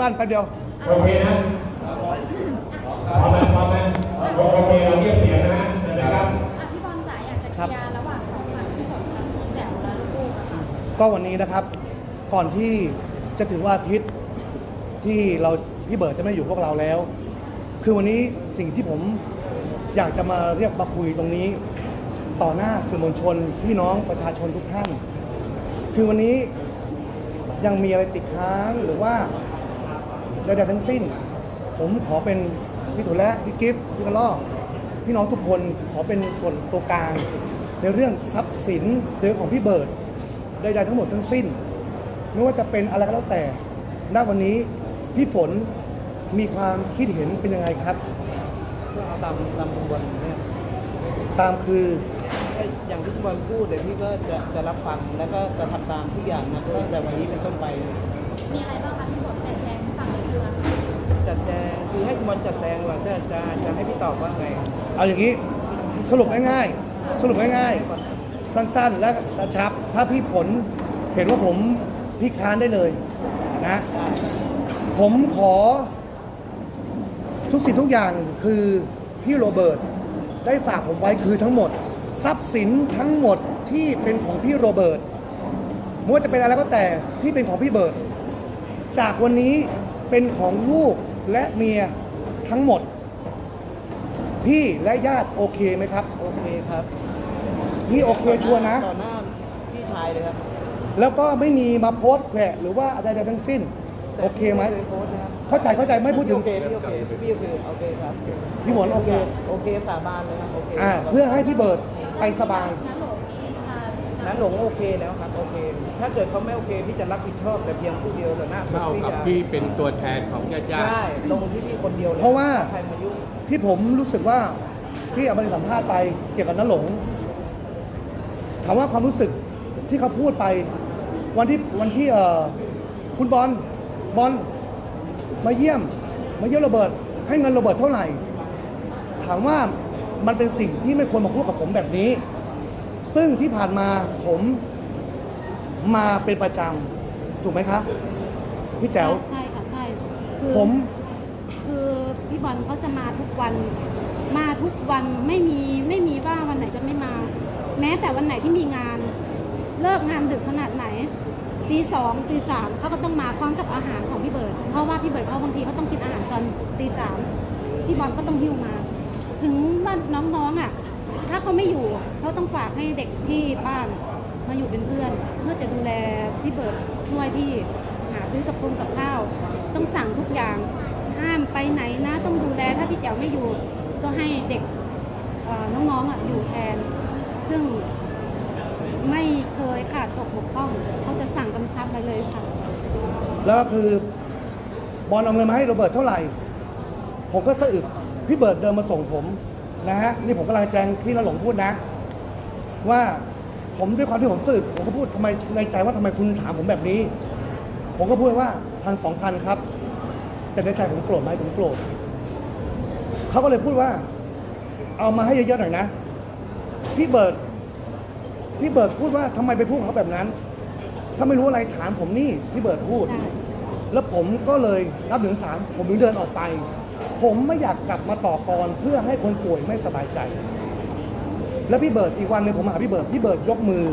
สั้นๆแป๊บเดียว โอเคนะพร้อมไหมพร้อมไหมโอเคเราเรียกเสียงนะฮะเชิญนะครับ อะพี่บอลจ๋าอยากจะเคลียร์ระหว่างสองฝั่งพี่ฝนกับพี่แจ๋วและลูกๆอะค่ะ ก็วันนี้นะครับ ก่อนที่จะถึงวันอาทิตย์ที่เราพี่เบิร์ดจะไม่อยู่พวกเราแล้ว คือวันนี้สิ่งที่ผมอยากจะมาเรียกมาคุยตรงนี้ ต่อหน้าสื่อมวลชนพี่น้องประชาชนทุกท่าน คือวันนี้ยังมีอะไรติดค้างหรือว่า ใดๆทั้งสิ้น ผมขอเป็นพี่ถุและพี่กิฟต์พี่กระลอกพี่น้องทุกคนขอเป็นส่วนตัวกลาง ในเรื่องทรัพย์สินเรื่องของพี่เบิร์ดใดๆทั้งหมดทั้งสิ้น ไม่ว่าจะเป็นอะไรก็แล้วแต่ณวันนี้พี่ฝนมีความคิดเห็นเป็นยังไงครับ ก็เอาตามตามกระบวนเนี่ยตามคือไอ้อย่างที่คุณบอลพูดเดี๋ยวพี่ก็จะจะรับฟังแล้วก็จะทำตามทุกอย่างนะตั้งแต่วันนี้เป็นต้นไป มีอะไรบ้างคะพี่ฝนแจ จัดแจงคือให้คุณบอลจัดแจงว่าจะจะจะให้พี่ตอบว่าไงเอาอย่างนี้สรุปง่ายๆ สรุปง่ายๆ สั้นๆ และกระชับ ถ้าพี่ผลเห็นว่าผมพี่ค้านได้เลยนะ ผมขอ ทุกสิ่งทุกอย่างคือพี่โรเบิร์ตได้ฝากผมไว้คือทั้งหมด ทรัพย์สินทั้งหมดที่เป็นของพี่โรเบิร์ตไม่ว่าจะเป็นอะไรก็แต่ที่เป็นของพี่เบิร์ตจากวันนี้เป็นของลูก และเมียทั้งหมด พี่และญาติโอเคไหมครับ โอเคครับพี่โอเคชัวร์นะ ต่อหน้าพี่ชายเลยครับแล้วก็ไม่มีมาโพสต์แขวะหรือว่าอะไรใดๆทั้งสิ้น โอเคไหม แต่พี่ด้โพสต์นะครับเข้าใจเข้าใจไม่พูดถึง โอเคพี่โอเคพี่โอเคโอเคครับพี่ฝนโอเค โอเคสาบานเลยครับโอเคอ่าเพื่อให้พี่เบิร์ดไปสบาย น้าโหลนี่จะจะนั้นหลงโอเคแล้วครับโอเค ถ้าเกิดเขาไม่โอเคพี่จะรับผิดชอบแต่เพียงผู้เดียวแต่หน้าเท่าพี่กับจะพี่เป็นตัวแทนของญาติญาติใช่ลงที่พี่คนเดียวเลยเพราะว่า ใครมายุ่งที่ผมรู้สึกว่าที่เอาไปสัมภาษณ์ไปเกี่ยวกับน้าหลงถามว่าความรู้สึกที่เขาพูดไป วันที่วันที่เอ่อคุณบอลบอลมาเยี่ยม มาเยี่ยมโรเบิร์ตให้เงินโรเบิร์ตเท่าไหร่ ถามว่ามันเป็นสิ่งที่ไม่ควรมาพูดกับผมแบบนี้ ซึ่งที่ผ่านมาผมมาเป็นประจำถูกไหมคะพี่แจ๋ว ใช่ค่ะใช่คือผมคือพี่บอลเขาจะมาทุกวัน มาทุกวันไม่มีไม่มีว่าวันไหนจะไม่มา แม้แต่วันไหนที่มีงาน เลิกงานดึกขนาดไหนตีสองตีสามเขาก็ต้องมาพร้อมกับอาหารของพี่เบิร์ดเพราะว่าพี่เบิร์ดเขาบางทีเขาต้องกินอาหารตอนตีสามพี่บอลก็ต้องหิ้วมา ถึงบ้านน้องๆอะ ถ้าเขาไม่อยู่เขาต้องฝากให้เด็กที่บ้านมาอยู่เป็นเพื่อน เพื่อจะดูแลพี่เบิร์ดช่วยพี่หาซื้อกับปรุงกับข้าว ต้องสั่งทุกอย่างห้ามไปไหนนะต้องดูแลถ้าพี่แจ๋วไม่อยู่ ก็ให้เด็กน้องๆออยู่แทน ซึ่งไม่เคยขาดตกบกพร่องเขาจะสั่งกำชับมาเลยค่ะ แล้วก็คือบอลเอาเงินมาให้โรเบิร์ตเท่าไหร่ ผมก็สะอึกพี่เบิร์ดเดินมาส่งผม นะฮะนี่ผมกำลังแจ้งที่น้าหลงพูดนะ ว่าผมด้วยความที่ผมสะอึก ผมก็พูดทำไมในใจว่าทำไมคุณถามผมแบบนี้ ผมก็พูดว่าพันสองพันครับ แต่ในใจผมโกรธไหมผมโกรธเขาก็เลยพูดว่า เอามาให้เยอะๆหน่อยนะ พี่เบิร์ดพี่เบิร์ดพูดว่าทำไมไปพูดกับเขาแบบนั้น ถ้าไม่รู้อะไรถามผมนี่พี่เบิร์ดพูดใช่แล้วผมก็เลยนับถึงสามผมถึงเดินออกไป ผมไม่อยากกลับมาต่อกรเพื่อให้คนป่วยไม่สบายใจ แล้วพี่เบิร์ดอีกวันหนึงผมมาหาพี่เบิร์ดพี่เบิร์ดยกมือ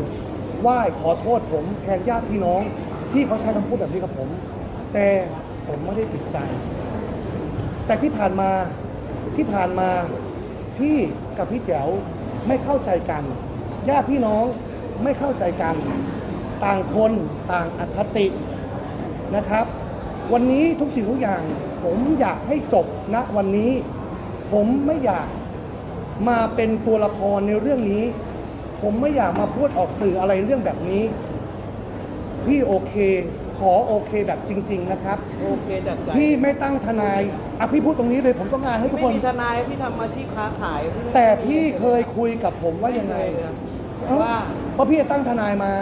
ไหว้ขอโทษผมแทนญาติพี่น้อง ที่เขาใช้คำพูดแบบนี้กับผม แต่ผมไม่ได้ติดใจ แต่ที่ผ่านมาที่ผ่านมาพี่กับพี่แจ๋วไม่เข้าใจกันญาติพี่น้องไม่เข้าใจกัน ต่างคนต่างอคตินะครับ วันนี้ทุกสิ่งทุกอย่าง ผมอยากให้จบณวันนี้ ผมไม่อยากมาเป็นตัวละครในเรื่องนี้ ผมไม่อยากมาพูดออกสื่ออะไรเรื่องแบบนี้ พี่โอเค ขอโอเคแบบจริง ๆ นะครับ โอเคจัดใจพี่ไม่ตั้งทนายอะพี่พูดตรงนี้เลย ผมต้องการให้ทุกไม่คน มีทนายพี่ทำอาชีพค้าขายไม่แต่พี่เคยคุยกับผมว่ายังไงเพราะว่าเพราะพี่จะตั้งทนายมา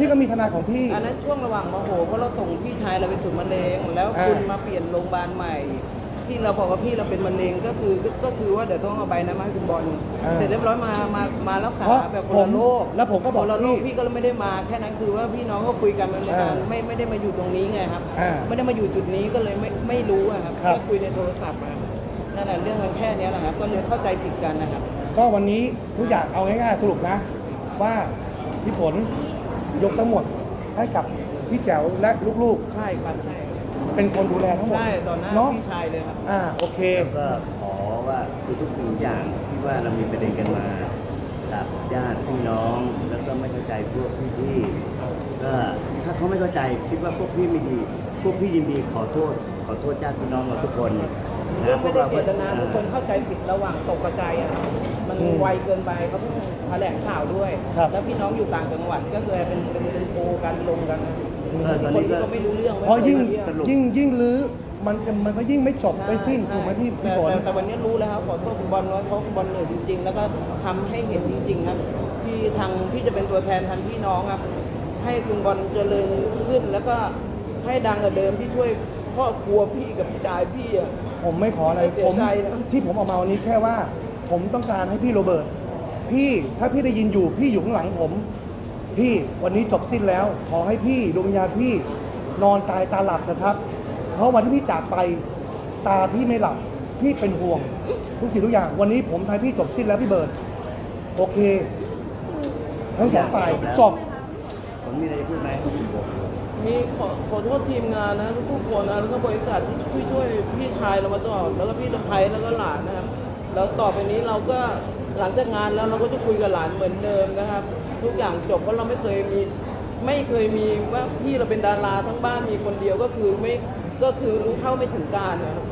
พี่ก็มีทนายของพี่ อันนั้นช่วงระหว่างมโหเพราะเราส่งพี่ชายเราไปสู่มะเร็ง แล้วอ่า คุณมาเปลี่ยนโรงพยาบาลใหม่ ที่เราบอกว่าพี่เราเป็นมะเร็งก็คือก็ก็คือว่าเดี๋ยวต้องเอาใบนั้นมาให้คุณบอลอ่าเสร็จเรียบร้อยมามามารักษาเพราะแบบคผนมละโรคแล้วผมก็บอกคนละโรคพี่พี่ก็เลยไม่ได้มาแค่นั้นคือว่าพี่น้องก็คุยกันมันในการอ่าไม่ไม่ได้มาอยู่ตรงนี้ไงครับ อ่าไม่ได้มาอยู่จุดนี้ก็เลยไม่ไม่รู้อะครับครับ ก็คุยในโทรศัพท์อะนั่นแหละเรื่องมันแค่เนี้ยแหละครับก็เลยเข้าใจผิดกันนะครับ ก็วันนี้ทุกอย่างเอาง่ายๆสรุปนะ ว่าพี่ผล ยกทั้งหมดให้กับพี่แจ๋วและลูกใช่ครับใช่ๆ เป็นคนดูแลทั้งหมดใช่ตอนหน้าเนาะพี่ชายเลยครับ อ่าโอเคก็ขอว่าคือทุกสิ่งทุกอย่างที่ว่าเรามีประเด็นกันมากับญาติพี่น้องแล้วก็ไม่เข้าใจพวกพี่ๆก็ถ้าเขาไม่เข้าใจคิดว่าพวกพี่ไม่ดี พวกพี่ยินดีขอโทษ ขอโทษญาติพี่น้องเราทุกคน นะพไม่วกได้เราเจก็ตนาทุกคนเข้าใจผิดระหว่างตกกระจายอะครับมันอืมไวเกินไปเขาเพิ่งแถลงข่าวด้วย ครับ แล้วพี่น้องอยู่ต่างจังหวัดก็เลยเป็นเป็นเป็นโพกันลงกัน เออตอนคนนี้ที่ก็ ก็ไม่รู้เรื่องไม่เพราะยิ่งครู้เรื่องยิ่งยิ่งลื้อมันจะมันก็ยิ่งไม่จบใช่ไม่สิ้นใช่ถูกไหมพี่แต่พี่ฝน แต่แต่วันนี้รู้แล้วครับขอโทษคุณบอลไว้เพราะคุณบอลเหนื่อยจริงๆ แล้วก็ทำให้เห็นจริง ๆ ครับ ที่ทางพี่จะเป็นตัวแทนทันพี่น้องครับ ให้คุณบอลเจริญขึ้นแล้วก็ให้ดังกว่าเดิมที่ช่วยค รอบครัวพี่กับพี่ชายพี่อะ ผมไม่ขออะไรเสียผมใจนะ ที่ผมออกมาวันนี้แค่ว่า ผมต้องการให้พี่โรเบิร์ตพี่ถ้าพี่ได้ยินอยู่พี่อยู่ข้างหลังผม พี่วันนี้จบสิ้นแล้ว ขอให้พี่ดวงวิญญาณพี่นอนตายตาหลับเถอะครับ เพราะวันที่พี่จากไปตาพี่ไม่หลับ พี่เป็นห่วงทุกสิ่งทุกอย่าง วันนี้ผมทายพี่จบสิ้นแล้วพี่เบิร์ตโอเคทั้งสองฝ่ายจบผมมีอะไรจะพูดไหม มีขอขอโทษทีมงานนะทุกคนนะแล้วก็บริษัทที่ช่วยช่วยพี่ชายเรามาตลอดแล้วก็พี่สะพ้แล้วก็หลานนะครับแล้วต่อไปนี้เราก็หลังจากงานแล้วเราก็จะคุยกับหลานเหมือนเดิมนะครับ ทุกอย่างจบเพราะเราไม่เคยมีไม่เคยมีว่าพี่เราเป็นดาราทั้งบ้านมีคนเดียวก็คือไม่ก็คือรู้เท่าไม่ถึงการนะครับ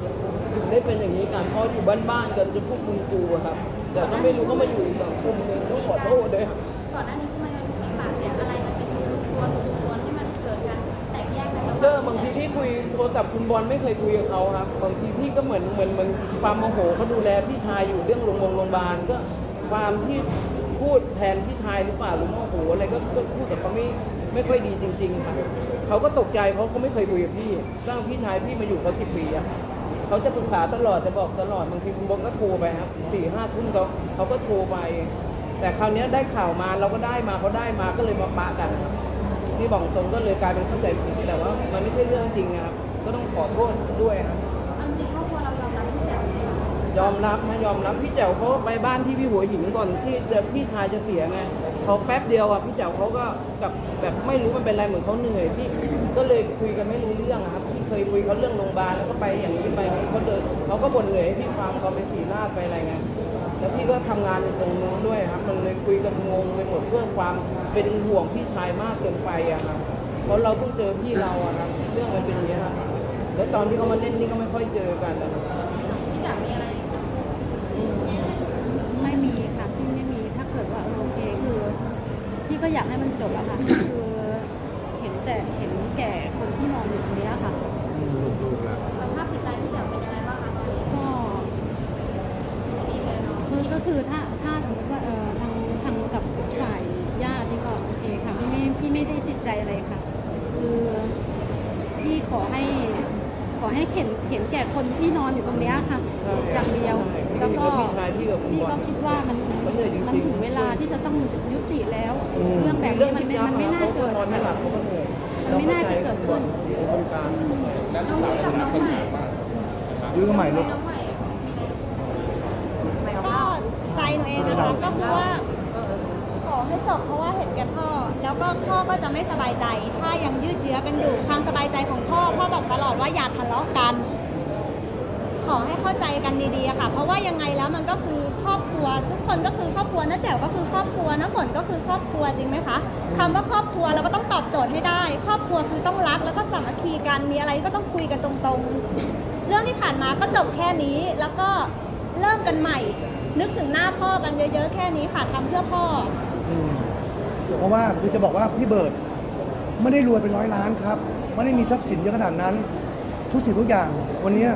ถึงได้เป็นอย่างนี้กันเพราะอยู่บ้านๆกันจะพูดคุณกูอะครับ แต่ก็ไม่รู้เขามาอยู่อีกสังคมหนึ่งต้องขอโทษด้วยครับ ก่อนหน้านี้ กแยกกันระหว่างก็บางทีพี่คุยโทรศัพท์คุณบอลไม่เคยคุยกับเขาครับ บางทีพี่ก็เหมือนเหมือนเหมือนความโมโหเขาดูแลพี่ชายอยู่เรื่องโรงพยาบาลโรงพยาบาลก็ความที่พูดแทนพี่ชายหรือเปล่าหรือโมโหอะไรก็ก็พูดกับเขาไม่ไม่ค่อยดีจริง ๆ ครับเขาก็ตกใจเพราะเขาไม่เคยคุยกับพี่ตั้งพี่ชายพี่มาอยู่เขาสิบปีอะเขาจะปรึกษาตลอดจะบอกตลอดบางทีคุณบอลก็โทรไปครับสี่ห้าทุ่มเขาเขาก็โทรไป แต่คราวนี้ได้ข่าวมาเราก็ได้มาเขาได้มาก็เลยมาปะกัน นี่บอกตรงก็เลยกลายเป็นเข้าใจผิดแต่ว่ามันไม่ใช่เรื่องจริงนะครับ ก็ต้องขอโทษด้วยครับเอาจริงๆครอบครัวเรายอมรับที่แจ๋วเลยค่ะยอมรับนะยอมรับพี่แจ๋วเขาไปบ้านที่พี่หัวหินก่อนที่จะพี่ชายจะเสียไงเขาแป๊บเดียวอะพี่แจ๋วเขาก็กับแบบไม่รู้มันเป็นอะไรเหมือนเขาเหนื่อยพี่ก็เลยคุยกันไม่รู้เรื่องอะครับพี่เคยคุยเขาเรื่องโรงพยาบาลแล้วก็ไปอย่างนี้ไปอย่างนี้เขาเดินเขาก็บ่นเหนื่อยให้พี่ฟังตอนไปสีราดไปอะไรไง แล้วพี่ก็ทำงานอยู่ตรงนู้นด้วยครับ มันเลยคุยกันงงไปหมดเพื่อความเป็นห่วงพี่ชายมากเกินไปอะครับเพราะเราเพิ่งเจอพี่เราอะครับเรื่องมันเป็นอย่างนี้ยครับแล้วตอนที่เขามาเล่นนี่ก็ไม่ค่อยเจอกันนะครับพี่จ๋ามีอะไร ไม่มีค่ะพี่ไม่มีถ้าเกิดว่าเออโอเคคือ พี่ก็อยากให้มันจบอะค่ะคือเห็นแต่เห็นแก่ คือก็คือถ้าถ้าสมมติว่าเออทางทางกับฝ่ายญาตินี่ก็โอเคค่ะพี่ไม่พี่ไม่ได้ติดใจอะไรค่ะ คือพี่ขอให้ขอให้เห็นเห็นแก่คนที่นอนอยู่ตรงเนี้ยค่ะใช่อย่างเดียวใช่แล้วก็พี่ชายพี่กับคุณพี่บอก็ลคิดว่ามันมันเหนื่อยจริงๆ มันถึงเวลาที่จะต้องยุติแล้วอืมเรื่องแบบเรื่นี้องมันที่ไม่มันไม่น่าเกิด นอนไม่หลับเขาก็เหนื่อยมันไม่น่าจะเกิดขึ้นคนกลางน้องยุ้ยกับน้องใหม่ ยื้อกันใหม่ลูก น้องใหม่มีอะไรจะพูดใหม่ ก็ใจหนู เองนะคะก็คือว่าขอให้จบเพราะว่าเห็นแก่พ่อ แล้วก็พ่อก็จะไม่สบายใจ ถ้ายังยืดเยื้อกันอยู่ความสบายใจของพ่อพ่อบอกตลอดว่าอย่าทะเลาะกัน ขอให้เข้าใจกันดีๆค่ะ เพราะว่ายังไงแล้วมันก็คือครอบครัว ทุกคนก็คือครอบครัวน้าแจ๋วก็คือครอบครัวน้าฝนก็คือครอบครัวจริงไหมคะคำว่าครอบครัวเราก็ต้องตอบโจทย์ให้ได้ ครอบครัวคือต้องรักแล้วก็สามัคคีกันมีอะไรก็ต้องคุยกันตรงๆ เรื่องที่ผ่านมาก็จบแค่นี้แล้วก็เริ่มกันใหม่ นึกถึงหน้าพ่อกันเยอะ ๆ แค่นี้ค่ะทำเพื่อพ่อ อืมเพราะว่าคือจะบอกว่าพี่เบิร์ดไม่ได้รวยเป็นร้อยล้านครับไม่ได้มีทรัพย์สินเยอะขนาดนั้น ทุกสิ่งทุกอย่าง วันเนี้ย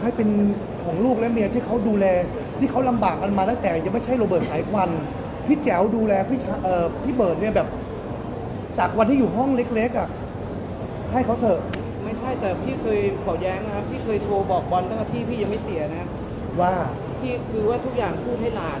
ให้เป็นของลูกและเมียที่เขาดูแล ที่เขาลำบากกันมาตั้งแต่ยังไม่ใช่โรเบิร์ตสายควันพี่แจ๋วดูแลพี่ชาเอ่อพี่เบิร์ดเนี่ยแบบ จากวันที่อยู่ห้องเล็กๆอะให้เขาเถอะไม่ชช่แต่พี่เคยขอแย้งนะครับพี่เคยโทรบอกบอลตั้งแต่พี่พี่ยังไม่เสียนะครับว่า พี่คือว่าทุกอย่างพูดให้หลาน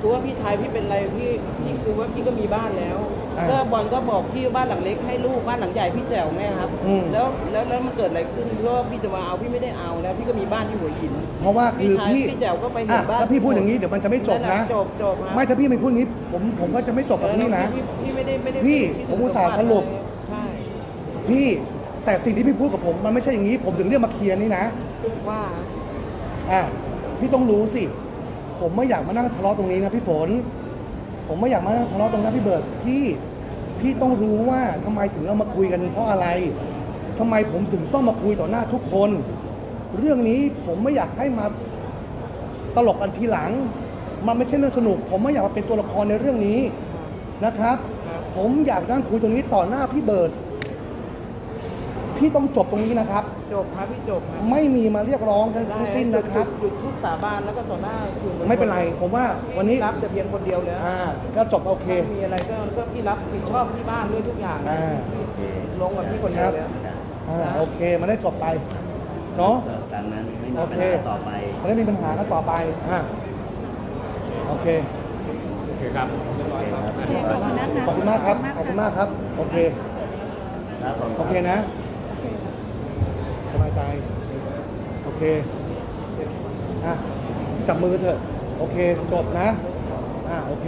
คือว่าพี่ชายพี่เป็นอะไรพี่พี่คือว่าพี่ก็มีบ้านแล้วอ่าก็บอลก็บอกพี่ว่าบ้านหลังเล็กให้ลูกบ้านหลังใหญ่พี่แจ๋วแม่ครับ อืม แล้วแล้วแล้วมันเกิดอะไรขึ้นเพราะว่าพี่จะมาเอาพี่ไม่ได้เอาแล้วพี่ก็มีบ้านที่หัวหิน เพราะว่าคือพี่พี่ชายพี่แจ๋วก็ไปเห็นอะบ้าน ถ้าพี่พูดอย่างนี้เดี๋ยวมันจะไม่จบนั่นแหนะละจบจบฮะไม่ถ้าพี่ไม่พูดอย่างนี้ ผมผมก็จะไม่จบกับพี่นะ พี่พี่ไม่ได้ไม่ได้พี่พี่ผมอุตส่าห์สรุป ใช่พี่แต่สิ่งที่พี่พูดกับผมมันไม่ใช่อย่างนี้ ผมถึงเรียกมาเคลียร์นี่นะว่า อะ พี่ต้องรู้สิ ผมไม่อยากมานั่งทะเลาะตรงนี้นะพี่ฝนผมไม่อยากมานั่งทะเลาะตรงนั้นพี่เบิร์ดพี่พี่ต้องรู้ว่าทำไมถึงเรามาคุยกันเพราะอะไรทำไมผมถึงต้องมาคุยต่อหน้าทุกคน เรื่องนี้ผมไม่อยากให้มาตลกกันทีหลัง มันไม่ใช่เรื่องสนุก ผมไม่อยากมาเป็นตัวละครในเรื่องนี้นะครับ ผมอยากนั่งคุยตรงนี้ต่อหน้าพี่เบิร์ด พี่ต้องจบตรงนี้นะครับ จบครับพี่จบครับไม่มีมาเรียกร้องกันทั้งสิ้นนะครับ หยุดทุกสาบานแล้วก็ต่อหน้าสื่อวลชไม่เป็นไร ผมว่าวันนี้พี่รับแต่เพียงคนเดียวเลยอ่าก็จบโอเค ถ้ามีอะไรก็ก็พี่รับผิดชอบที่บ้านด้วยทุกอย่างอ่า พี่ลงกับพี่คนเดียวเลย อ่าโอเค มันได้จบไปเนาะ ก็ตามนั้นไม่มีโอปัญเค หาต่อไป มันได้มีปัญหากันต่อไปอ่าโอเค โอเคครับขอบคุณมากครับ ขอบคุณมากครับ โอเค ครับผม โอเคนะสบายใจ โอเคอะจับมือเถอะ โอเคจบนะอะโอเค